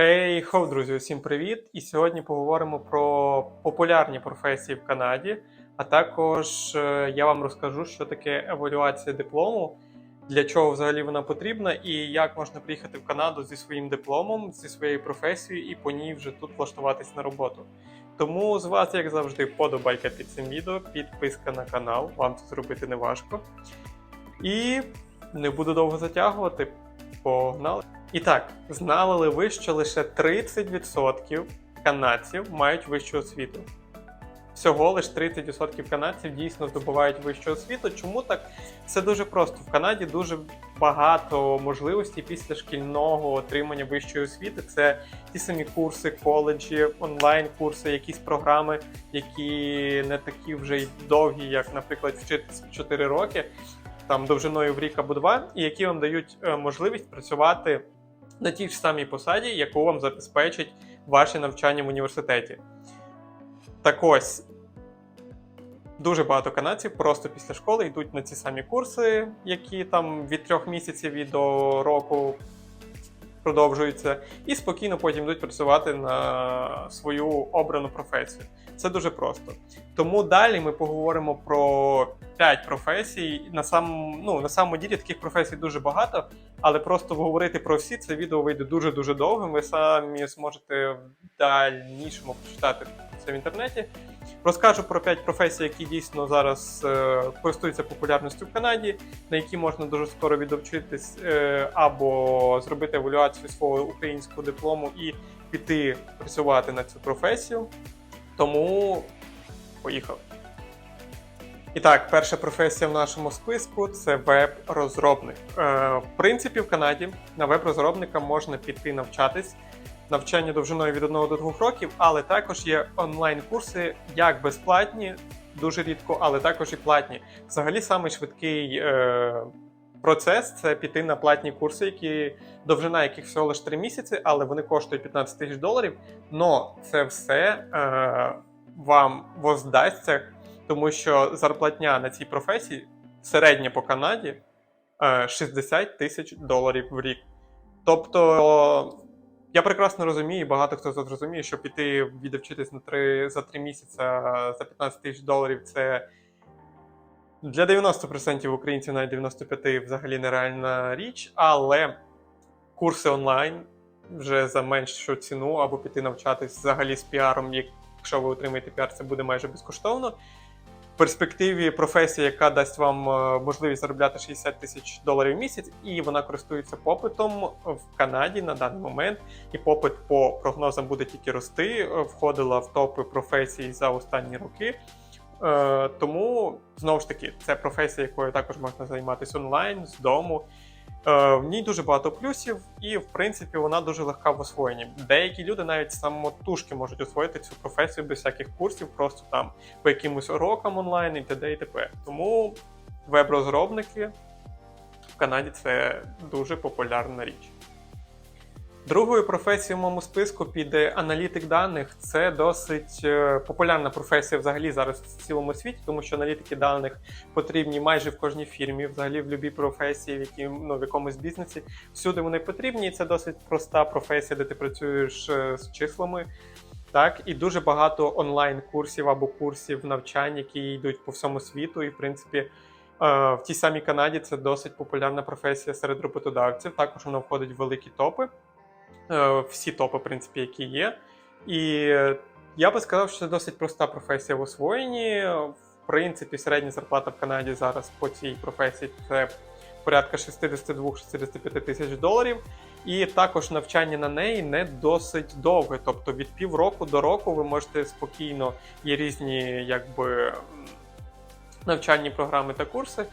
Хей, хо, друзі, усім привіт! І сьогодні поговоримо про популярні професії в Канаді, а також е, я вам розкажу, що таке евалюація диплому, для чого взагалі вона потрібна, і як можна приїхати в Канаду зі своїм дипломом, зі своєю професією і по ній вже тут влаштуватись на роботу. Тому з вас, як завжди, подобайка під цим відео, підписка на канал, вам це зробити не важко. І не буду довго затягувати. Погнали! І так, знали ли ви, що лише 30% канадців мають вищу освіту? Всього лише 30% канадців дійсно здобувають вищу освіту. Чому так? Це дуже просто. В Канаді дуже багато можливостей після шкільного отримання вищої освіти. Це ті самі курси, коледжі, онлайн-курси, якісь програми, які не такі вже й довгі, як, наприклад, вчитися 4 роки, там довжиною в рік або два, і які вам дають е, можливість працювати на тій ж самій посаді, яку вам забезпечить ваше навчання в університеті. Так ось. Дуже багато канадців просто після школи йдуть на ці самі курси, які там від трьох місяців і до року продовжуються, і спокійно потім йдуть працювати на свою обрану професію. Це дуже просто. Тому далі ми поговоримо про 5 професій. На самому, ну, на самому ділі таких професій дуже багато, але просто говорити про всі це відео вийде дуже-дуже довгим. Ви самі зможете в дальнішому прочитати це в інтернеті. Розкажу про 5 професій, які дійсно зараз е, користуються популярністю в Канаді, на які можна дуже скоро відовчитись е, або зробити евалюацію свого українського диплому і піти працювати на цю професію. Тому поїхали. І так, перша професія в нашому списку це веб-розробник. Е, в принципі, в Канаді на веб-розробника можна піти навчатись. Навчання довжиною від 1 до 2 років, але також є онлайн-курси, як безплатні, дуже рідко, але також і платні. Взагалі, самий швидкий е, процес це піти на платні курси, які довжина яких всього лише 3 місяці, але вони коштують 15 тисяч доларів. Но це все е, вам воздасться, тому що зарплатня на цій професії середня по Канаді е, 60 тисяч доларів в рік. Тобто. Я прекрасно розумію, багато хто тут розуміє, що піти відвчитись на 3, за 3 місяці за 15 тисяч доларів це для 90% українців, навіть 95% взагалі нереальна річ, але курси онлайн вже за меншу ціну або піти навчатись взагалі з піаром, якщо ви отримаєте піар, це буде майже безкоштовно. В перспективі професія, яка дасть вам е, можливість заробляти 60 тисяч доларів в місяць, і вона користується попитом в Канаді на даний момент. І попит по прогнозам буде тільки рости. Е, Входила в топи професій за останні роки. Е, Тому знову ж таки, це професія, якою також можна займатися онлайн з дому. Е, В ній дуже багато плюсів, і в принципі вона дуже легка в освоєнні. Деякі люди навіть самотужки можуть освоїти цю професію без всяких курсів, просто там по якимось урокам онлайн і т.д. і т.п. Тому веб-розробники в Канаді це дуже популярна річ. Другою професією в моєму списку піде аналітик даних. Це досить е, популярна професія взагалі зараз в цілому світі, тому що аналітики даних потрібні майже в кожній фірмі, взагалі в будь-якій професії, в якій, ну, в якомусь бізнесі. Всюди вони потрібні, і це досить проста професія, де ти працюєш е, з числами. Так, і дуже багато онлайн-курсів або курсів навчань, які йдуть по всьому світу. І, в принципі, е, в тій самій Канаді це досить популярна професія серед роботодавців. Також вона входить в великі топи. Е, всі топи, в принципі, які є. І я би сказав, що це досить проста професія в освоєнні. В принципі, середня зарплата в Канаді зараз по цій професії це порядка 62-65 тисяч доларів. І також навчання на неї не досить довге. Тобто від півроку до року ви можете спокійно, є різні якби навчальні програми та курси.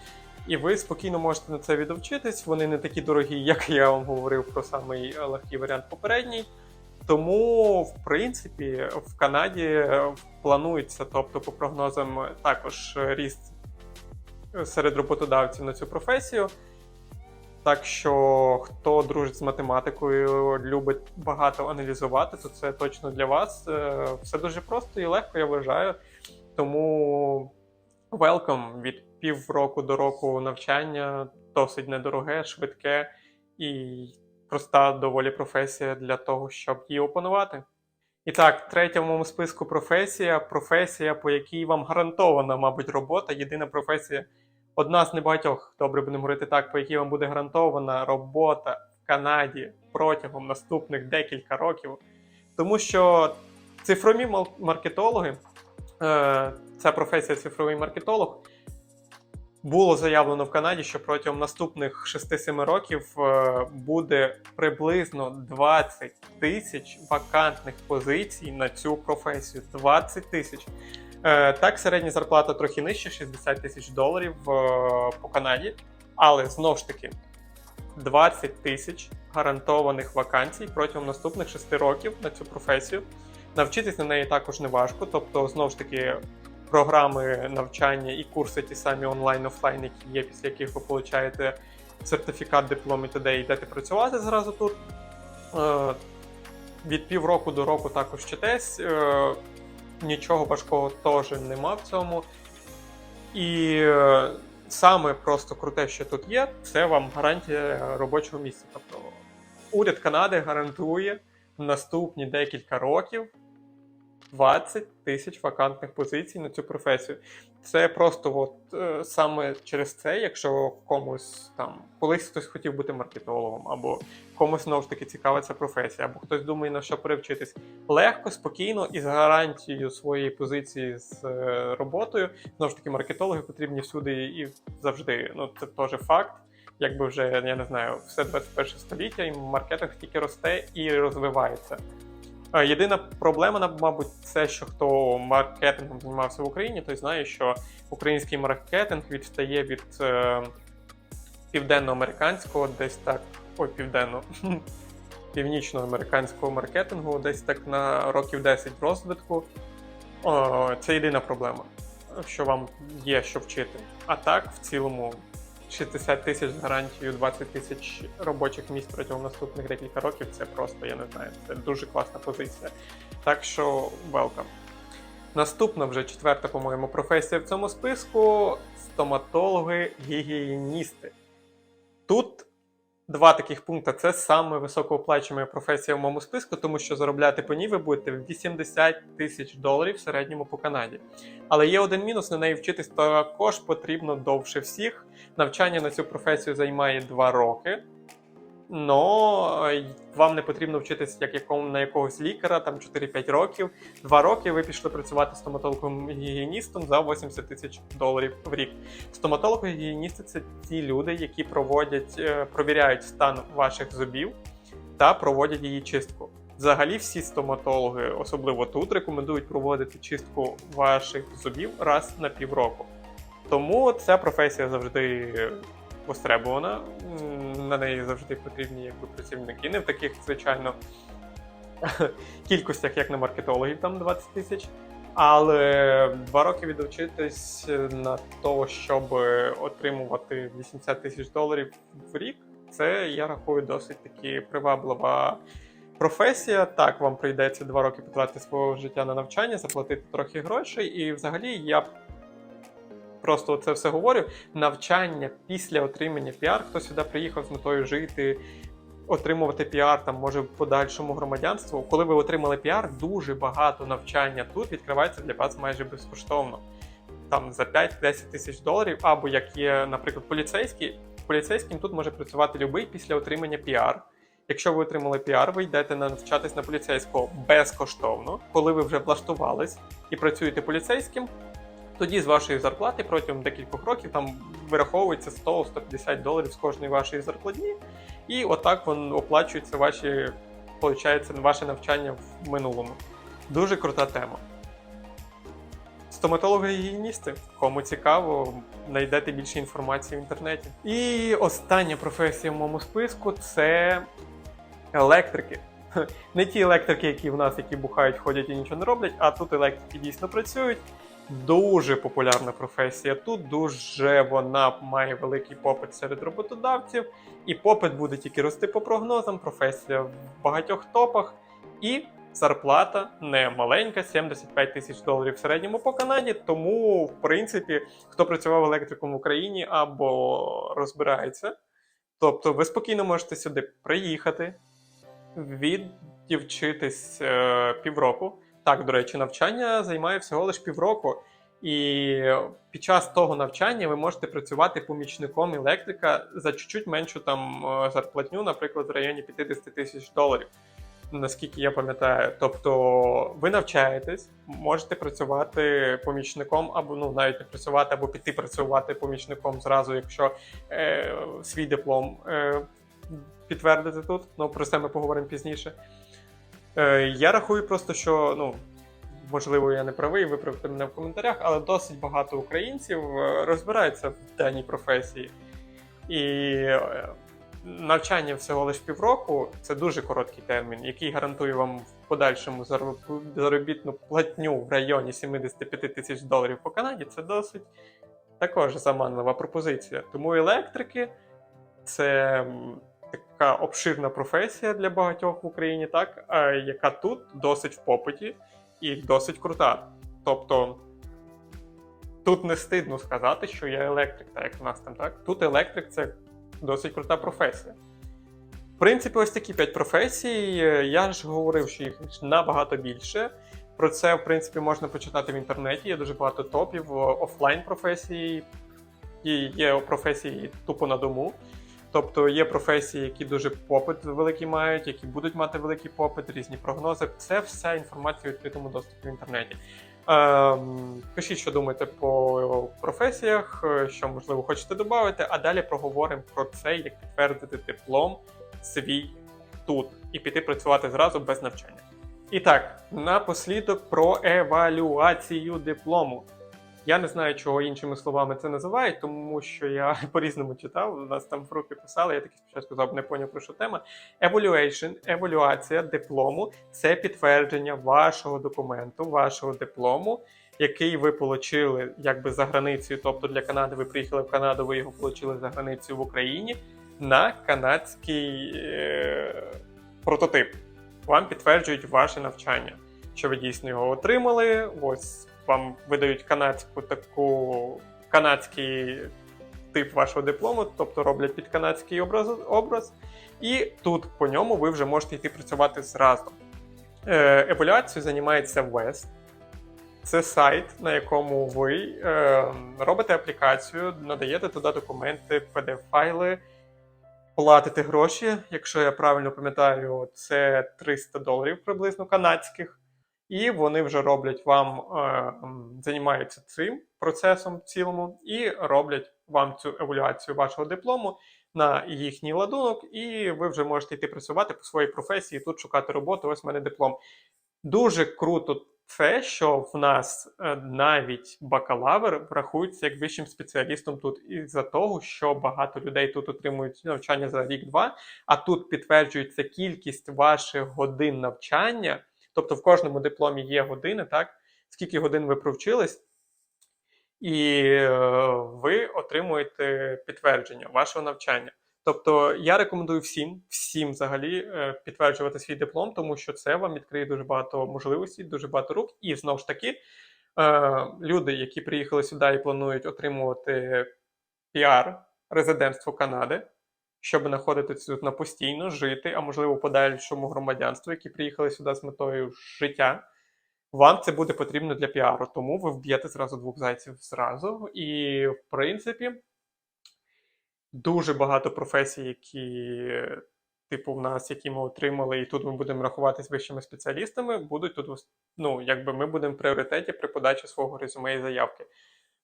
І ви спокійно можете на це відовчитись. Вони не такі дорогі, як я вам говорив про самий е, легкий варіант попередній. Тому, в принципі, в Канаді е, планується, тобто, по прогнозам, е, також ріст серед роботодавців на цю професію. Так що, хто дружить з математикою, любить багато аналізувати, то це точно для вас. Е, Все дуже просто і легко, я вважаю. Тому welcome від півроку до року навчання досить недороге, швидке і проста доволі професія для того, щоб її опанувати. І так, третя в моєму списку професія професія, по якій вам гарантована, мабуть, робота. Єдина професія, одна з небагатьох, добре будемо говорити так, по якій вам буде гарантована робота в Канаді протягом наступних декілька років. Тому що цифрові маркетологи, е, ця професія цифровий маркетолог, було заявлено в Канаді, що протягом наступних 6-7 років е, буде приблизно 20 тисяч вакантних позицій на цю професію. 20 тисяч. Е, Так, середня зарплата трохи нижча, 60 тисяч доларів е, по Канаді. Але знову ж таки, 20 тисяч гарантованих вакансій протягом наступних 6 років на цю професію. Навчитись на неї також не важко. Тобто, знову ж таки, програми навчання і курси ті самі онлайн, офлайн, які є, після яких ви получаєте сертифікат, диплом і т.д. йдете працювати зразу тут. Е, Від півроку до року також вчитесь. Е, Нічого важкого теж нема в цьому. І е, саме просто круте, що тут є, це вам гарантія робочого місця. Тобто уряд Канади гарантує наступні декілька років 20 тисяч вакантних позицій на цю професію. Це просто от е, саме через це, якщо комусь там колись хтось хотів бути маркетологом, або комусь знову ж таки цікава ця професія, або хтось думає на що перевчитись, легко, спокійно і з гарантією своєї позиції з е, роботою. Знову ж таки, маркетологи потрібні всюди і завжди. Ну це теж факт. Якби вже я не знаю, все 21 століття, і маркетинг тільки росте і розвивається. Єдина проблема, мабуть, це що хто маркетингом займався в Україні, той знає, що український маркетинг відстає від е, південноамериканського, десь так, ой, південно, північноамериканського маркетингу, десь так на років 10 розвитку. О, це єдина проблема, що вам є що вчити. А так, в цілому, 60 тисяч з гарантією 20 тисяч робочих місць протягом наступних декілька років це просто, я не знаю, це дуже класна позиція. Так що welcome. Наступна вже четверта, по-моєму, професія в цьому списку стоматологи-гігієністи. Тут два таких пункти. Це саме високооплачуєма професія в моєму списку, тому що заробляти по ній ви будете 80 тисяч доларів в середньому по Канаді. Але є один мінус, на неї вчитись також потрібно довше всіх. Навчання на цю професію займає 2 роки. Но е, вам не потрібно вчитися як якому, на якогось лікаря, там 4-5 років. Два роки ви пішли працювати стоматологом-гігієністом за 80 тисяч доларів в рік. Стоматологи-гігієністи це ті люди, які проводять, е, провіряють стан ваших зубів та проводять її чистку. Взагалі, всі стоматологи, особливо тут, рекомендують проводити чистку ваших зубів раз на півроку. Тому ця професія завжди востребована. На неї завжди потрібні якби, працівники. Не в таких, звичайно, кількостях, як на маркетологів, там 20 тисяч. Але два роки відвчитись на того, щоб отримувати 80 тисяч доларів в рік, це я рахую досить таки приваблива професія. Так, вам прийдеться два роки потратити свого життя на навчання, заплатити трохи грошей, і взагалі я просто це все говорю. Навчання після отримання піар, хто сюди приїхав з метою жити. Отримувати піар там може в подальшому громадянству. Коли ви отримали піар, дуже багато навчання тут відкривається для вас майже безкоштовно. Там за 5-10 тисяч доларів, або як є, наприклад, поліцейський. Поліцейським тут може працювати любий після отримання піар. Якщо ви отримали піар, ви йдете навчатись на поліцейського безкоштовно. Коли ви вже влаштувались і працюєте поліцейським, тоді з вашої зарплати протягом декількох років там вираховується 100-150 доларів з кожної вашої зарплатні, і отак вон оплачуються ваші, получається, ваше навчання в минулому. Дуже крута тема. Стоматологи-гігієністи, кому цікаво, знайдете більше інформації в інтернеті. І остання професія в моєму списку це електрики. Не ті електрики, які в нас, які бухають, ходять і нічого не роблять, а тут електрики дійсно працюють. Дуже популярна професія. Тут дуже вона має великий попит серед роботодавців, і попит буде тільки рости по прогнозам. Професія в багатьох топах, і зарплата не маленька 75 тисяч доларів в середньому по Канаді. Тому, в принципі, хто працював електриком в Україні або розбирається Тобто ви спокійно можете сюди приїхати, віддівчитись е, півроку. Так, до речі, навчання займає всього лише півроку. І під час того навчання ви можете працювати помічником електрика за чуть-чуть меншу там е, зарплатню, наприклад, в районі 50 тисяч доларів, наскільки я пам'ятаю. Тобто ви навчаєтесь, можете працювати помічником, або ну навіть не працювати, або піти працювати помічником зразу, якщо е, свій диплом е, підтвердити тут. Ну про це ми поговоримо пізніше. Е, я рахую просто, що ну. Можливо, я не правий, виправте мене в коментарях, але досить багато українців е, розбираються в даній професії. І е, навчання всього лише півроку це дуже короткий термін, який гарантує вам в подальшому заробітну платню в районі 75 тисяч доларів по Канаді. Це досить також заманлива пропозиція. Тому електрики це така обширна професія для багатьох в Україні, так, а яка тут досить в попиті і досить крута. Тобто тут не стидно сказати, що я електрик, так як в нас там, так? Тут електрик це досить крута професія. В принципі, ось такі п'ять професій. Е, Я ж говорив, що їх набагато більше. Про це, в принципі, можна почитати в інтернеті. Є дуже багато топів е, офлайн професій, і є професії тупо на дому. Тобто є професії, які дуже попит великий мають, які будуть мати великий попит, різні прогнози. Це вся інформація в відкритому доступі в інтернеті. Ем, пишіть, що думаєте по професіях, е, що можливо хочете додати, а далі проговоримо про це, як підтвердити диплом свій тут і піти працювати зразу без навчання. І так, напослідок про евалюацію диплому. Я не знаю, чого іншими словами це називають, тому що я по-різному читав. У нас там в групі писали, я таки спочатку сказав, не поняв про що тема. Evaluation, евалюація диплому це підтвердження вашого документу, вашого диплому, який ви отримали якби за границею. Тобто для Канади ви приїхали в Канаду, ви його отримали за границею в Україні на канадський е- прототип. Вам підтверджують ваше навчання, що ви дійсно його отримали. Ось вам видають канадську таку канадський тип вашого диплому, тобто роблять під канадський образ, образ. І тут по ньому ви вже можете йти працювати зразу. Е, займається West. Це сайт, на якому ви е, робите аплікацію, надаєте туди документи, PDF-файли, платите гроші. Якщо я правильно пам'ятаю, це 300 доларів приблизно канадських. І вони вже роблять вам, е, займаються цим процесом цілому, і роблять вам цю евалюацію вашого диплому на їхній ладунок, і ви вже можете йти працювати по своїй професії, тут шукати роботу. Ось в мене диплом. Дуже круто це, що в нас е, навіть бакалавр рахується як вищим спеціалістом тут, із-за того, що багато людей тут отримують навчання за рік-два, а тут підтверджується кількість ваших годин навчання. Тобто в кожному дипломі є години, так? Скільки годин ви провчились, і е, ви отримуєте підтвердження вашого навчання. Тобто я рекомендую всім, всім взагалі е, підтверджувати свій диплом, тому що це вам відкриє дуже багато можливостей, дуже багато рук. І знову ж таки, е, люди, які приїхали сюди і планують отримувати піар, резидентство Канади, щоб знаходитися тут на постійно, жити, а можливо, в подальшому громадянству, які приїхали сюди з метою життя. Вам це буде потрібно для піару, тому ви вб'єте зразу двох зайців зразу. І, в принципі, дуже багато професій, які, типу, в нас, які ми отримали, і тут ми будемо рахуватись вищими спеціалістами, будуть тут, ну, якби ми будемо в пріоритеті при подачі свого резюме і заявки.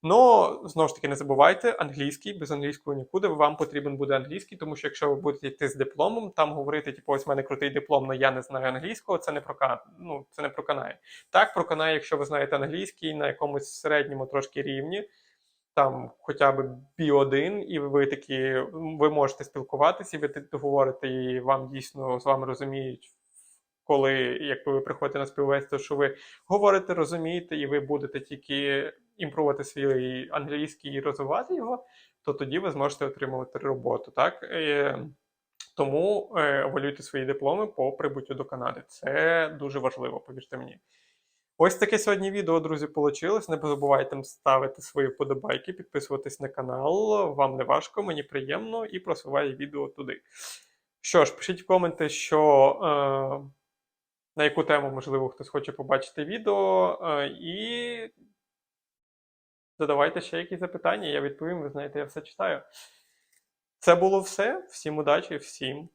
Ну, знову ж таки, не забувайте, англійський, без англійського нікуди. Вам потрібен буде англійський, тому що якщо ви будете йти з дипломом, там говорити, типу, ось в мене крутий диплом, але я не знаю англійського, це не прокан... ну, це не проканає. Так, проканає, якщо ви знаєте англійський на якомусь середньому трошки рівні, там хоча б B1, і ви такі, ви можете спілкуватися, і ви говорите, і вам дійсно з вами розуміють. Коли якби ви приходите на співбесіду, що ви говорите, розумієте, і ви будете тільки імпрувати свій англійський і розвивати його, то тоді ви зможете отримувати роботу. Так? Е, Тому е, евалюйте свої дипломи по прибуттю до Канади. Це дуже важливо, повірте мені. Ось таке сьогодні відео, друзі, вийшло. Не забувайте ставити свої вподобайки, підписуватись на канал. Вам не важко, мені приємно і просуває відео туди. Що ж, пишіть в коменти, що е, на яку тему, можливо, хтось хоче побачити відео. Е, і задавайте ще якісь запитання, я відповім, ви знаєте, я все читаю. Це було все. Всім удачі, всім